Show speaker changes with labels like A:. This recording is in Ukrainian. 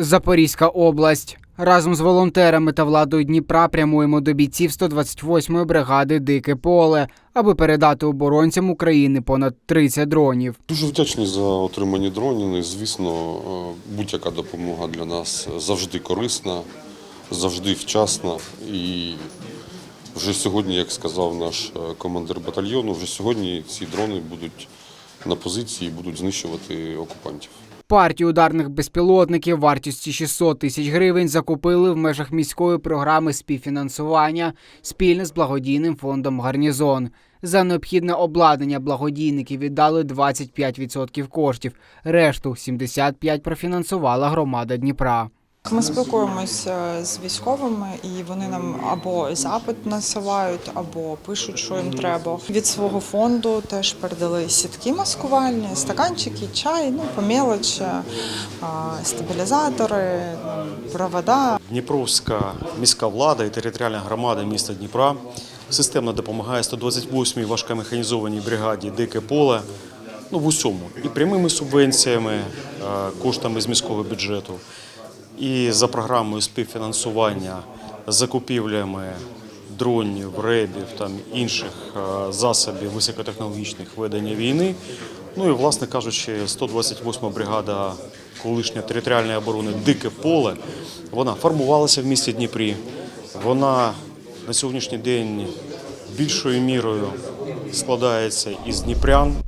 A: Запорізька область. Разом з волонтерами та владою Дніпра прямуємо до бійців 128-ї бригади Дике поле, аби передати оборонцям України понад 30 дронів.
B: Дуже вдячні за отримані дрони. Звісно, е, будь-яка допомога для нас завжди корисна, завжди вчасна. І вже сьогодні, як сказав наш е, командир батальйону, вже сьогодні ці дрони будуть на позиції, будуть знищувати окупантів.
A: Партію ударних безпілотників вартістю 600 тисяч гривень закупили в межах міської програми співфінансування спільно з благодійним фондом Гарнізон. За необхідне обладнання благодійники віддали 25% коштів. Решту 75% профінансувала громада Дніпра.
C: Ми спілкуємося з військовими, і вони нам або запит насилають, або пишуть, що їм треба. Від свого фонду теж передали сітки маскувальні, стаканчики, чай, ну по мелочі, стабілізатори, провода.
D: Дніпровська міська влада і територіальна громада міста Дніпра системно допомагає 128-й важкомеханізованій бригаді Дике поле ну, в усьому і прямими субвенціями, коштами з міського бюджету, і за програмою співфінансування закупівлями дронів, ребів там інших е, засобів високотехнологічних ведення війни. Ну і, власне кажучи, 128 бригада колишньої територіальної оборони Дике поле. Вона формувалася в місті Дніпрі. Вона на сьогоднішній день більшою мірою складається із дніпрян.